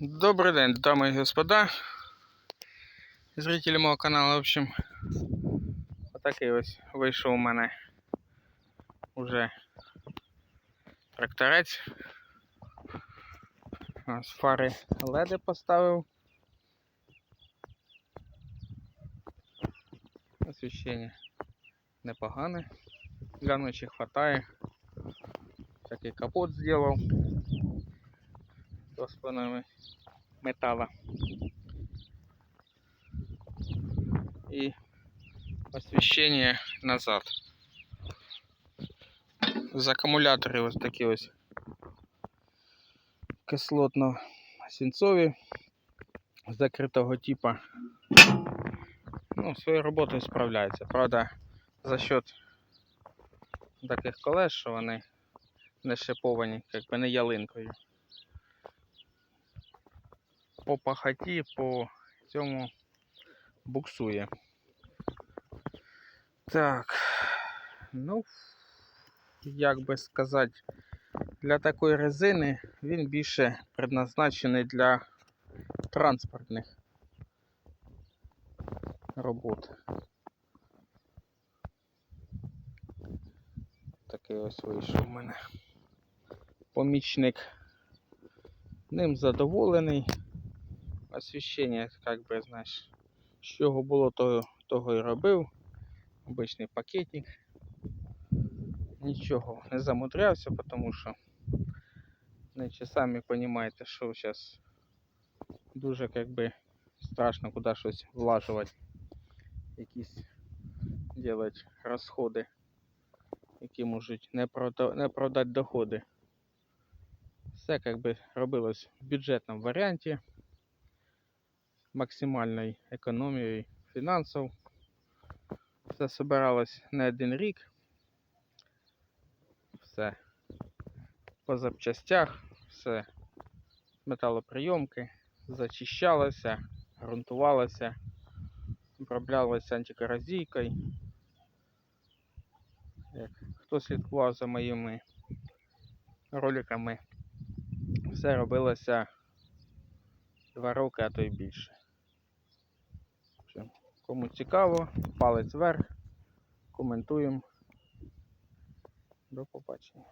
Добрий день, дамы и господа, зрителі мого каналу. В общем, отакий ось вийшов у мене уже тракторець. Ось фари леди поставив. Освіщення непогане. Для ночі хватає. Такий капот зробив. З спинами металла. И освещение назад. З акумулятори ось такі ось кислотно свинцові закритого типа. Ну, своєю роботою справляється. Правда, за счет таких колес, що вони не шиповані, якби не ялинкою. По пахоті, по цьому буксує. Так, ну, як би сказати, для такої резини він більше предназначений для транспортних робот. Такий ось вийшов у мене помічник. Ним задоволений. Освіщення, як би, знаєш, з чого було, того, того і робив. Обичний пакетик. Нічого не замудрявся, тому що значить, самі розумієте, що зараз дуже як би, страшно куди щось влажувати. Якісь робити розходи, які можуть не, прода... не продати доходи. Все як би робилось в бюджетному варіанті максимальної економії фінансів. Все збиралось не один рік. Все по запчастях, все металоприйомки, зачищалося, ґрунтувалося, оброблялося антикорозійкою. Як хто слідкував за моїми роликами, все робилося два роки, а то й більше. Кому цікаво, палець вверх, коментуємо. До побачення.